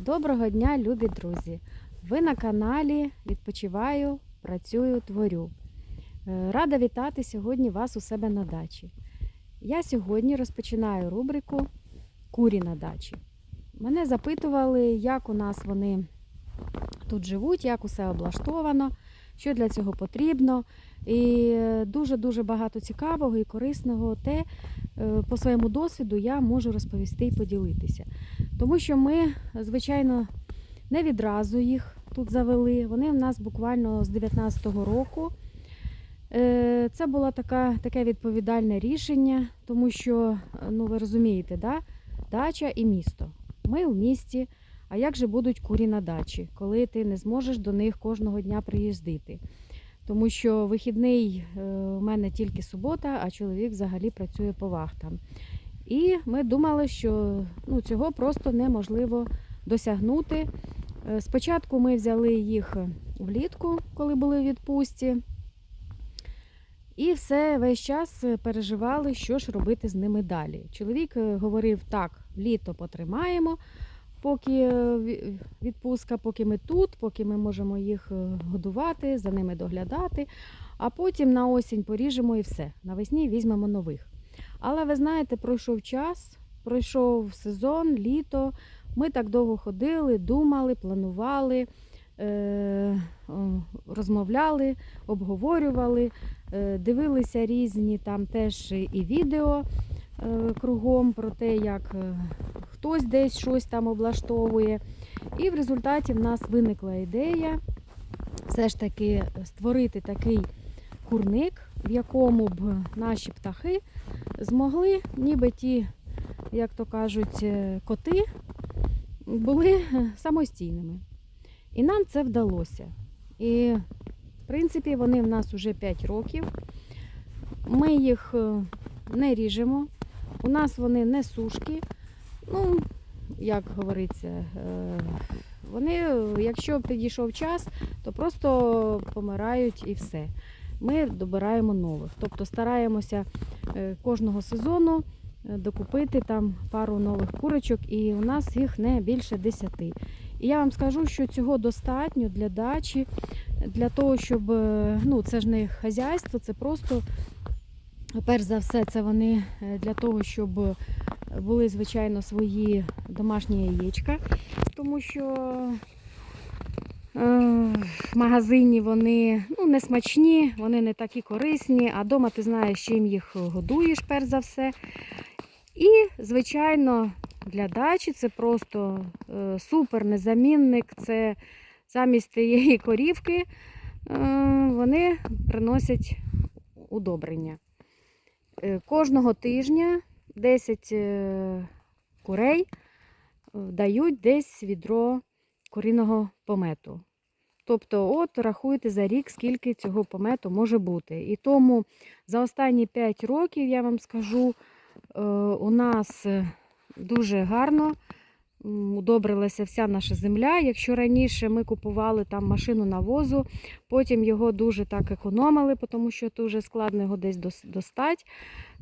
Доброго дня, любі друзі! Ви на каналі Відпочиваю, працюю, творю. Е, Рада вітати сьогодні вас у себе на дачі. Я сьогодні розпочинаю рубрику Курі на дачі. Мене запитували, як у нас вони тут живуть, як усе облаштовано, що для цього потрібно. І дуже-дуже багато цікавого і корисного те е, по своєму досвіду я можу розповісти і поділитися. Тому що ми, звичайно, не відразу їх тут завели. Вони в нас буквально з 19-го року. Е, Це було така, таке відповідальне рішення, тому що, ну ви розумієте, да? дача і місто. Ми в місті. А як же будуть курі на дачі, коли ти не зможеш до них кожного дня приїздити? Тому що вихідний е, у мене тільки субота, а чоловік взагалі працює по вахтам. І ми думали, що ну, цього просто неможливо досягнути. Е, Спочатку ми взяли їх влітку, коли були в відпустці. І все весь час переживали, що ж робити з ними далі. Чоловік е, говорив, так, літо потримаємо, поки е, відпустка, поки ми тут, поки ми можемо їх е, годувати, за ними доглядати, а потім на осінь поріжемо і все. Навесні візьмемо нових. Але ви знаєте, пройшов час, пройшов сезон, літо. Ми так довго ходили, думали, планували, е- розмовляли, обговорювали, дивилися різні там теж і відео кругом про те, як е, хтось десь щось там облаштовує. І в результаті в нас виникла ідея все ж таки створити такий курник, в якому б наші птахи змогли, ніби ті, як то кажуть, е, коти, були е, самостійними. І нам це вдалося. І, в принципі, вони в нас вже 5 років. Ми їх е, не ріжемо. У нас вони не сушки. Ну, як говориться, е, вони, якщо підійшов час, то просто помирають і все. Ми добираємо нових. Тобто стараємося е, кожного сезону е, докупити там пару нових курочок, і у нас їх не більше 10. І я вам скажу, що цього достатньо для дачі, для того, щоб ну, це ж не хазяйство, це просто, перш за все, це вони е, для того, щоб були, звичайно, свої домашні яєчка, тому що е, в магазині вони ну, не смачні, вони не такі корисні, а вдома ти знаєш, чим їх годуєш, перш за все. І, звичайно, для дачі це просто е, супер незамінник. Це замість тієї корівки вони приносять удобрення. Е, кожного тижня 10 е, курей е, дають десь відро корінного помету. Тобто, от рахуйте за рік, скільки цього помету може бути. І тому за останні 5 років, я вам скажу, у нас дуже гарно удобрилася вся наша земля. Якщо раніше ми купували там машину навозу, потім його дуже так економили, тому що дуже складно його десь достати.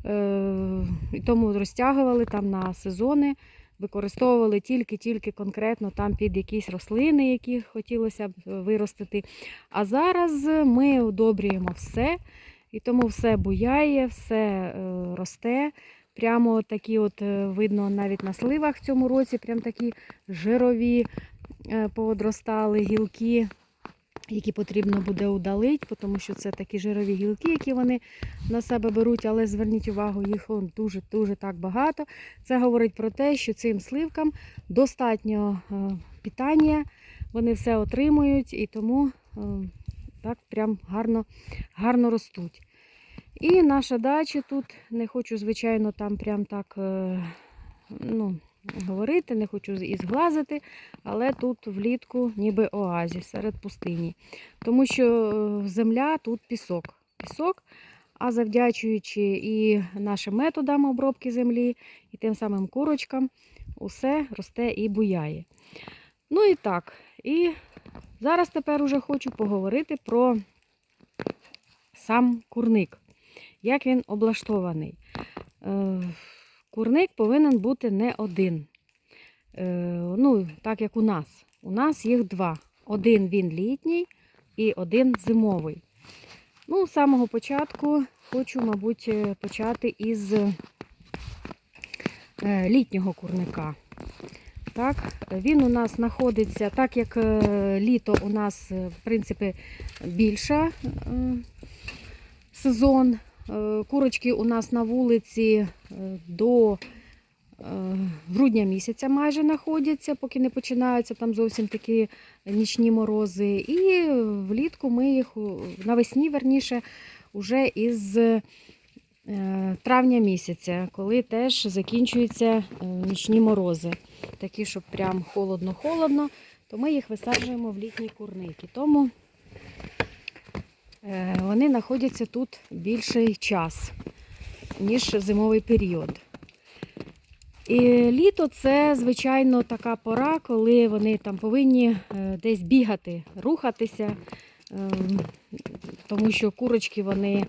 Е, І тому розтягували там на сезони, використовували тільки-тільки конкретно там під якісь рослини, які хотілося б е, виростити. А зараз ми удобрюємо все, і тому все буяє, все е, росте. Прямо такі, от е, видно навіть на сливах в цьому році, прям такі жирові е, поодростали гілки, які потрібно буде удалити, тому що це такі жирові гілки, які вони на себе беруть, але зверніть увагу, їх дуже-дуже так багато. Це говорить про те, що цим сливкам достатньо е, питання, вони все отримують і тому так прям гарно, гарно ростуть. І наша дача тут, не хочу, звичайно, там прям так е, ну, говорити, не хочу і зглазити, але тут влітку ніби оазіс серед пустині. Тому що е, земля тут пісок. Пісок, а завдячуючи і нашим методам обробки землі, і тим самим курочкам, усе росте і буяє. Ну і так, і зараз тепер уже хочу поговорити про сам курник. Як він облаштований. Е, Курник повинен бути не один. Е, ну, так як у нас. У нас їх два. Один він літній і один зимовий. Ну, з самого початку хочу, мабуть, е, почати із літнього курника. Так, він у нас знаходиться, так як літо у нас, в принципі, більше е, сезон. Е, Курочки у нас на вулиці е, до е, грудня місяця майже знаходяться, поки не починаються там зовсім такі нічні морози. І влітку ми їх навесні, верніше, уже із травня місяця, коли теж закінчуються нічні морози. Такі, щоб прям холодно-холодно, то ми їх висаджуємо в літні курники. Тому вони знаходяться тут більший час, ніж зимовий період. І літо це, звичайно, така пора, коли вони там повинні е, десь бігати, рухатися, ем, тому що курочки вони,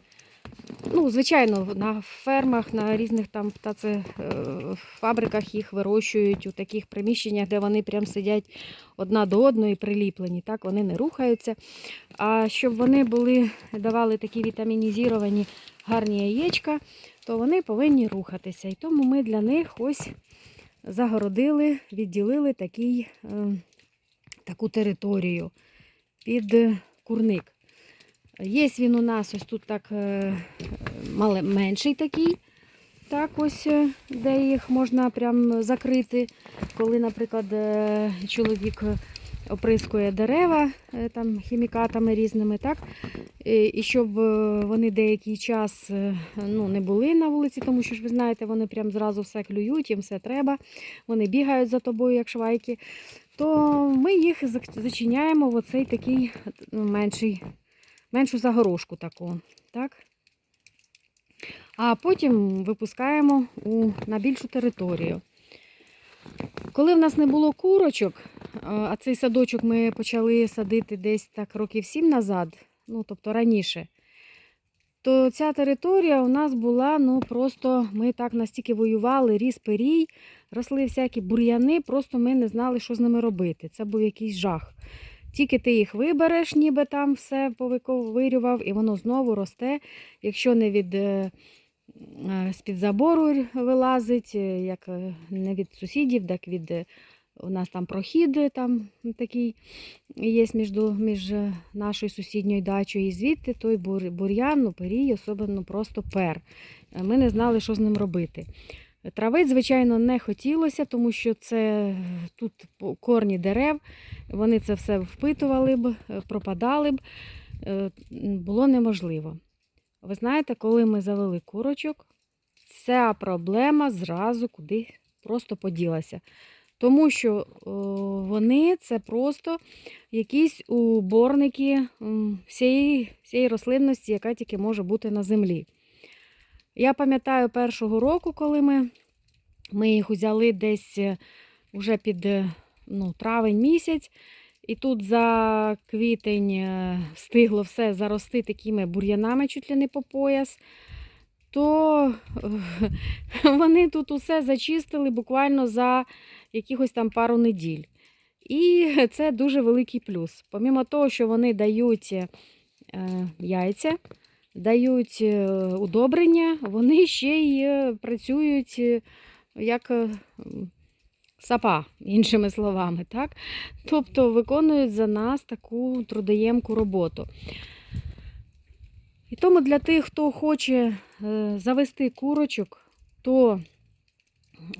ну, звичайно, на фермах, на різних там птацефабриках їх вирощують у таких приміщеннях, де вони прям сидять одна до одної приліплені, так, вони не рухаються. А щоб вони були, давали такі вітамінізовані гарні яєчка, то вони повинні рухатися. І тому ми для них ось загородили, відділили такий, е, таку територію під курник. Є він у нас ось тут так е, мале, менший такий, так ось, е, де їх можна прям закрити, коли, наприклад, е, чоловік оприскує дерева там, хімікатами різними, так? І щоб вони деякий час ну, не були на вулиці, тому що ж ви знаєте, вони прям зразу все клюють, їм все треба, вони бігають за тобою, як швайки, то ми їх зачиняємо в оцей такий ну, менший, меншу загорожку таку. Так? А потім випускаємо у, на більшу територію. Коли в нас не було курочок, а а цей садочок ми почали садити десь так років сім назад, ну тобто раніше, то ця територія у нас була, ну просто ми так настільки воювали, ріс перій, росли всякі бур'яни, просто ми не знали, що з ними робити. Це був якийсь жах. Тільки ти їх вибереш, ніби там все повирював, і воно знову росте, якщо не від. е, е, з-під забору вилазить, е, як не від сусідів, так від у нас там прохід там такий є між, між нашою сусідньою дачею і звідти той бур'ян, ну, перій, особливо просто пер. Ми не знали, що з ним робити. Травить, звичайно, не хотілося, тому що це тут корні дерев, вони це все впитували б, е, пропадали б, Е, було неможливо. Ви знаєте, коли ми завели курочок, ця проблема зразу куди просто поділася. Тому що вони це просто якісь уборники всієї, всієї рослинності, яка тільки може бути на землі. Я пам'ятаю першого року, коли ми, ми їх взяли десь е, уже під е, ну, травень місяць, і тут за квітень е, встигло все зарости такими бур'янами чуть ли не по пояс, то вони тут усе зачистили буквально за якихось там пару неділь. І це дуже великий плюс. Помімо того, що вони дають яйця, дають е, удобрення, вони ще й е, працюють е, як сапа, іншими словами. Так? Тобто виконують за нас таку трудоємку роботу. І тому для тих, хто хоче завести курочок, то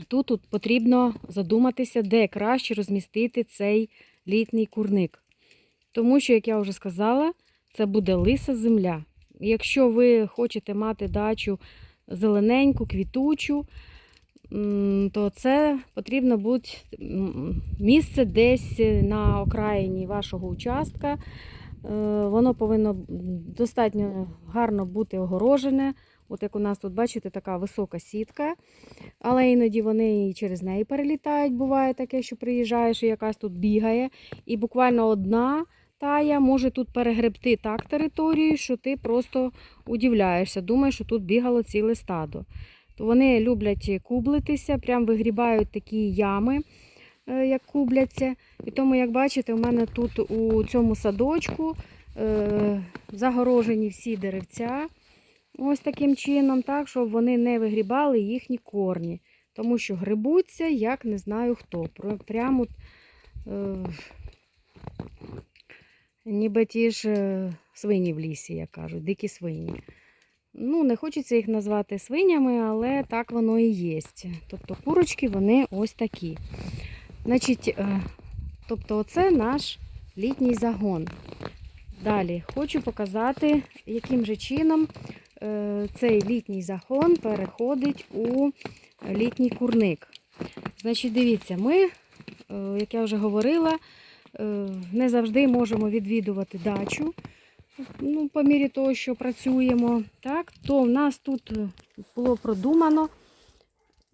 тут, тут потрібно задуматися, де краще розмістити цей літній курник. Тому що, як я вже сказала, це буде лиса земля. Якщо ви хочете мати дачу зелененьку, квітучу, то це потрібно бути місце десь на окраїні вашого участка. Е, Воно повинно достатньо гарно бути огорожене. От як у нас тут, бачите, така висока сітка, але іноді вони і через неї перелітають. Буває таке, що приїжджаєш і якась тут бігає. І буквально одна тая може тут перегребти так територію, що ти просто удивляєшся, думаєш, що тут бігало ціле стадо. То вони люблять кублитися, прям вигрібають такі ями е, як кубляться. І тому, як бачите, у мене тут у цьому садочку е, загорожені всі деревця. Ось таким чином, так, щоб вони не вигрібали їхні корні. Тому що грибуться, як не знаю хто. Прямо е, ніби ті ж е, свині в лісі, як кажуть, дикі свині. Ну, не хочеться їх назвати свинями, але так воно і є. Тобто курочки вони ось такі. Значить, е, тобто, оце наш літній загон. Далі хочу показати, яким же чином е, цей літній загон переходить у літній курник. Значить, дивіться, ми, як я вже говорила, не завжди можемо відвідувати дачу. Ну, по мірі того, що працюємо, так, то в нас тут е, було продумано.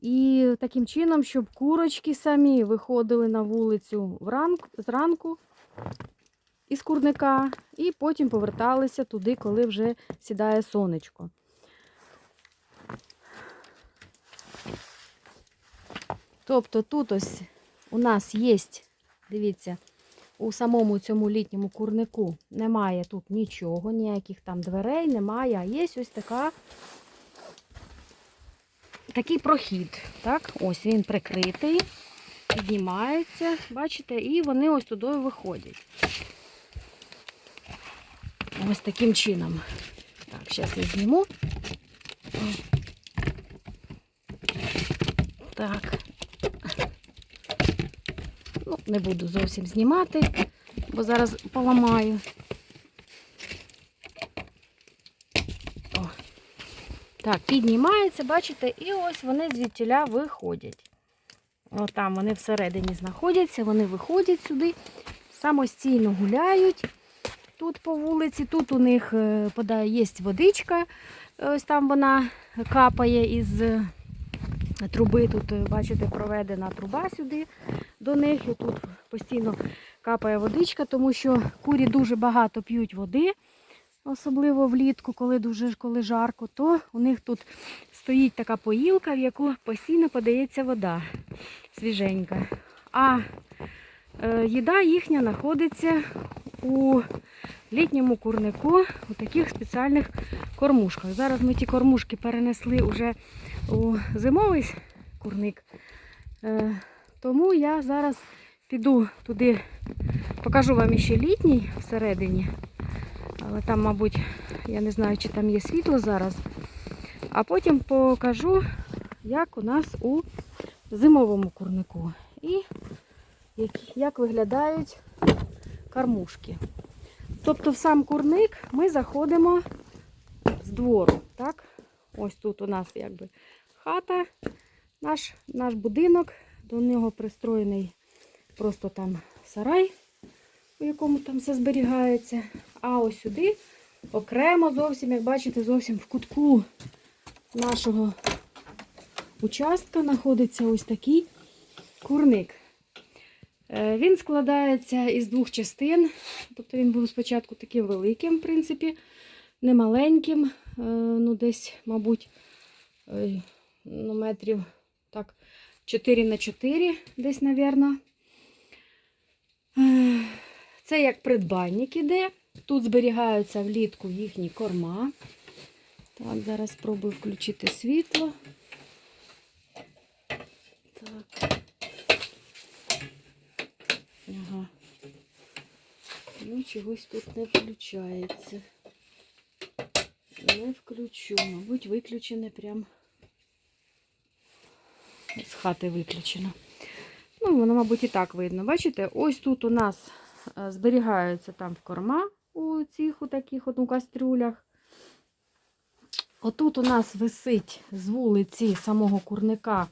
І таким чином, щоб курочки самі виходили на вулицю вранку, зранку із курника, і потім поверталися туди, коли вже сідає сонечко. Тобто тут ось у нас є, дивіться, у самому цьому літньому курнику немає тут нічого, ніяких там дверей немає, а є ось така, такий прохід. Так? Ось він прикритий, піднімається, бачите, і вони ось туди виходять. Ось таким чином. Так, зараз я зніму. Так. Не буду зовсім знімати, бо зараз поламаю. О. Так, піднімається, бачите, і ось вони звідтіля виходять. О, там вони всередині знаходяться, вони виходять сюди, самостійно гуляють тут по вулиці. Тут у них е, є водичка, ось там вона капає із труби. Тут, е, бачите, проведена труба сюди до них. І тут постійно капає водичка, тому що курі дуже багато п'ють води, особливо влітку, коли дуже коли жарко, то у них тут стоїть така поїлка, в яку постійно подається вода свіженька. А е, їда їхня знаходиться у літньому курнику у таких спеціальних кормушках. Зараз ми ті кормушки перенесли вже у зимовий курник. Е, Тому я зараз піду туди, покажу вам ще літній всередині. Але там, мабуть, я не знаю, чи там є світло зараз. А потім покажу, як у нас у зимовому курнику. І як виглядають кормушки. Тобто в сам курник ми заходимо з двору. Так? Ось тут у нас якби хата, наш, наш будинок, до нього пристроєний просто там сарай, у якому там все зберігається. А ось сюди окремо зовсім, як бачите, зовсім в кутку нашого участка знаходиться ось такий курник. Е, Він складається із двох частин. Тобто він був спочатку таким великим, в принципі, не маленьким, е, ну десь, мабуть, е, ну, метрів так, 4 на 4, десь, мабуть. Це як придбанник іде. Тут зберігаються влітку їхні корма. Так, зараз спробую включити світло. Так. Ага. Ну, чогось тут не включається. Не включу. Мабуть, виключене прям з хати виключено. Ну, воно, мабуть, і так видно. Бачите, ось тут у нас е, зберігаються там корма у цих у таких от у кастрюлях. Отут у нас висить з вулиці самого курника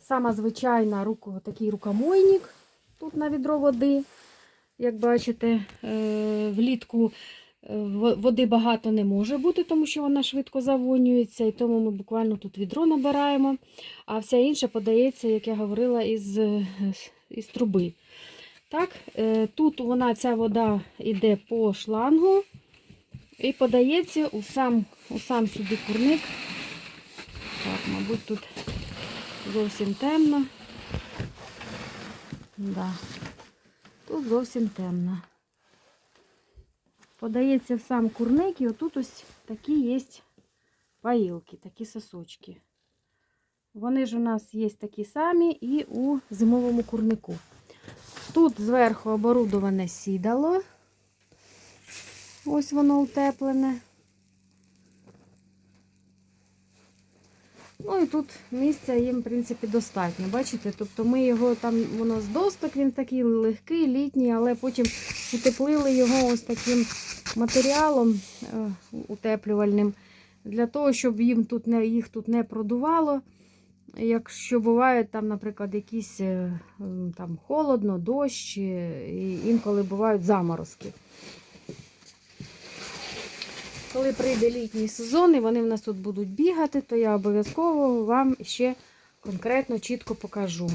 сама звичайна руку, такий рукомойник. Тут на відро води. Як бачите, е, влітку е, води багато не може бути, тому що вона швидко завонюється, і тому ми буквально тут відро набираємо, а вся інша подається, як я говорила, із, е, із труби. Так, тут вона, ця вода йде по шлангу і подається у сам, у сам сюди курник. Так, мабуть, тут зовсім темно. Да. Тут зовсім темно. Подається в сам курник, і отут ось такі є паїлки, такі сосочки. Вони ж у нас є такі самі і у зимовому курнику. Тут зверху оборудоване сідало. Ось воно утеплене. Ну і тут місця їм, в принципі, достатньо. Бачите? Тобто ми його там, воно з досток, він такий легкий, літній, але потім утеплили його ось таким матеріалом е, утеплювальним, для того, щоб їм тут не, їх тут не продувало. Якщо бувають там, наприклад, якісь е, там холодно, дощ, е, і інколи бувають заморозки. Коли прийде літній сезон і вони в нас тут будуть бігати, то я обов'язково вам ще конкретно чітко покажу,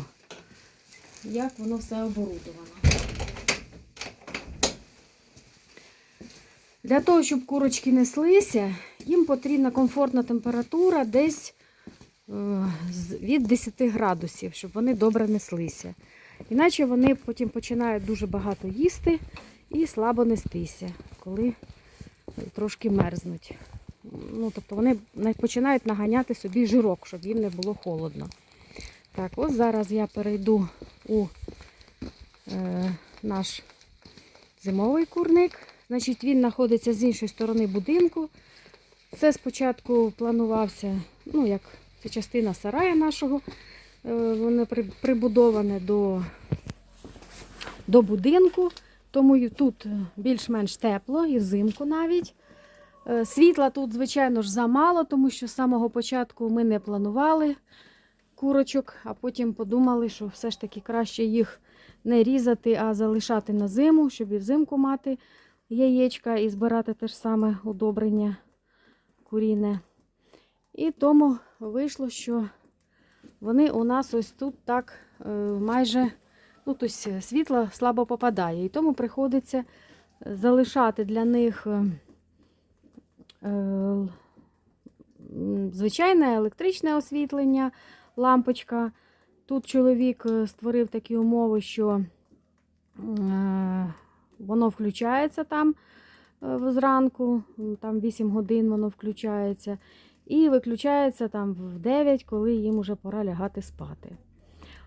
як воно все оборудовано. Для того, щоб курочки неслися, їм потрібна комфортна температура десь е, від 10 градусів, щоб вони добре неслися. Іначе вони потім починають дуже багато їсти і слабо нестися, коли трошки мерзнуть. Ну, тобто вони починають наганяти собі жирок, щоб їм не було холодно. Так, ось зараз я перейду у е, наш зимовий курник. Значить, він знаходиться з іншої сторони будинку. Це спочатку планувався, ну, як це частина сарая нашого. Е, Воно прибудоване до, до будинку. Тому тут е, більш-менш тепло і взимку навіть. Е, Світла тут, звичайно ж, замало, тому що з самого початку ми не планували курочок, а потім подумали, що все ж таки краще їх не різати, а залишати на зиму, щоб і взимку мати яєчка і збирати те ж саме удобрення куріне. І тому вийшло, що вони у нас ось тут так е, майже ну, тобто світло слабо попадає. І тому приходиться залишати для них е, е, звичайне електричне освітлення, лампочка. Тут чоловік е, створив такі умови, що е, воно включається там е, зранку, там 8 годин воно включається, і виключається там в 9, коли їм вже пора лягати спати.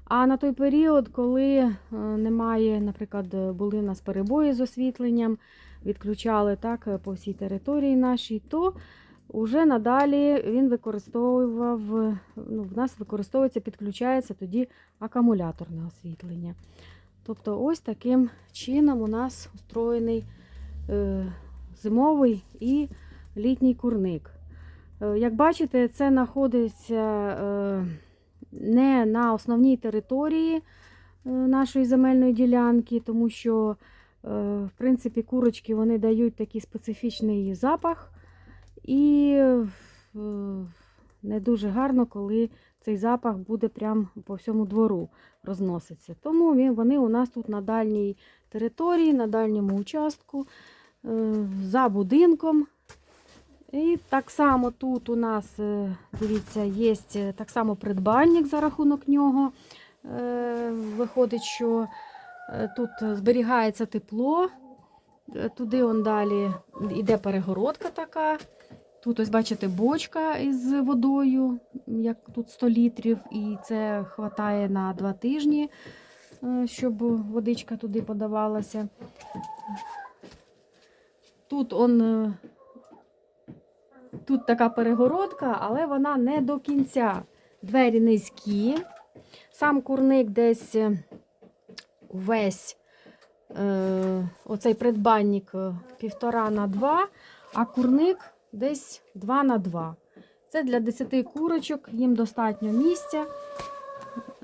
А на той період, коли е, немає, наприклад, були в нас перебої з освітленням, відключали так по всій території нашій, то вже надалі він використовував, ну, в нас використовується, підключається тоді акумуляторне освітлення. Тобто, ось таким чином у нас устроєний е, зимовий і літній курник. Е, Як бачите, це знаходиться е, не на основній території е, нашої земельної ділянки, тому що, е, в принципі, курочки вони дають такий специфічний запах, і е, не дуже гарно, коли цей запах буде прямо по всьому двору розноситься. Тому вони у нас тут на дальній території, на дальньому участку, за будинком. І так само тут у нас, е, дивіться, є так само придбальник за рахунок нього. Е, Виходить, що е, тут зберігається тепло. Е, Туди он далі йде перегородка така. Тут ось бачите бочка із водою, як тут 100 літрів, і це вистачає на 2 тижні, е, щоб водичка туди подавалася. Тут он е, Тут така перегородка, але вона не до кінця. Двері низькі. Сам курник десь е, весь е, оцей придбанник е, півтора на два, а курник десь 2 на 2. Це для 10 курочок, їм достатньо місця.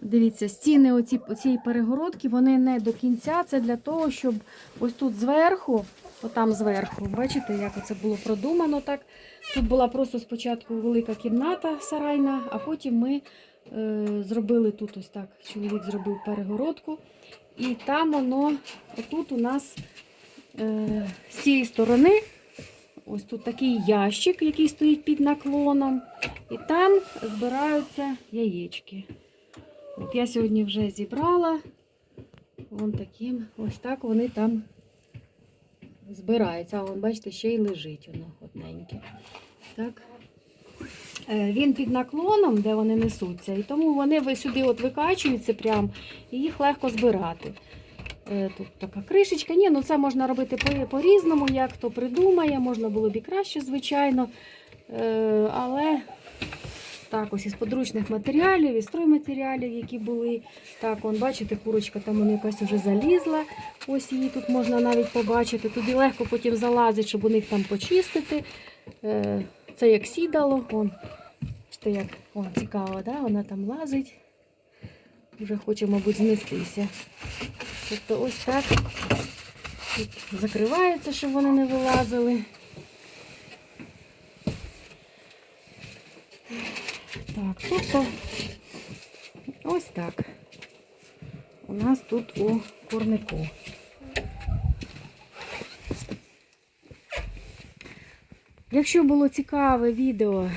Дивіться, стіни оці, цієї перегородки, вони не до кінця. Це для того, щоб ось тут зверху, отам зверху, бачите, як це було продумано так. Тут була просто спочатку велика кімната сарайна, а потім ми е, зробили тут ось так. Чоловік зробив перегородку. І там воно, отут у нас е, з цієї сторони, ось тут такий ящик, який стоїть під наклоном. І там збираються яєчки. От я сьогодні вже зібрала Вон таким, ось так вони там збираються. А вон, бачите, ще й лежить воно одненьке. Так. Е, Він під наклоном, де вони несуться, і тому вони сюди от викачуються прям, і їх легко збирати. Е, Тут така кришечка. Ні, ну це можна робити по- по-різному, як хто придумає, можна було б і краще, звичайно. Е, Але так, ось із подручних матеріалів, із стройматеріалів, які були. Так, он, бачите, курочка там вона якась вже залізла. Ось її тут можна навіть побачити. Туди легко потім залазить, щоб у них там почистити. Е, Це як сідало. Вон, бачите, як о, цікаво, да? вона там лазить. Вже хоче, мабуть, знестися. Тобто ось так тут закривається, щоб вони не вилазили. Так, тобто ось так. У нас тут у курнику. Якщо було цікаве відео, е,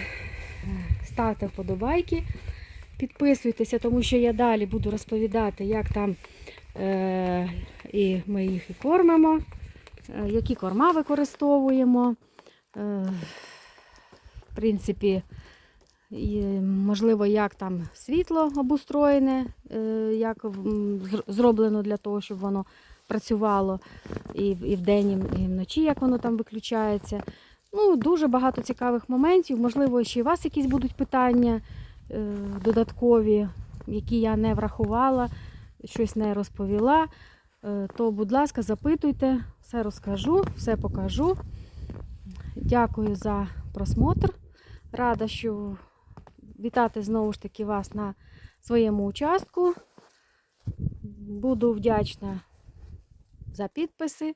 ставте вподобайки, підписуйтеся, тому що я далі буду розповідати, як там е, і ми їх і кормимо, е, які корма використовуємо. Е, в принципі, і, можливо, як там світло обустроєне, е, як зроблено для того, щоб воно працювало і, і вдень, і вночі, як воно там виключається. Ну, дуже багато цікавих моментів. Можливо, ще у вас якісь будуть питання е, додаткові, які я не врахувала, щось не розповіла. Е, то, будь ласка, запитуйте, все розкажу, все покажу. Дякую за просмотр. Рада, що вітати знову ж таки вас на своєму участку. Буду вдячна за підписи.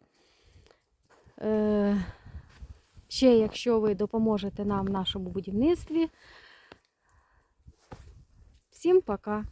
Е, ще, якщо ви допоможете нам в нашому будівництві. Всім пока!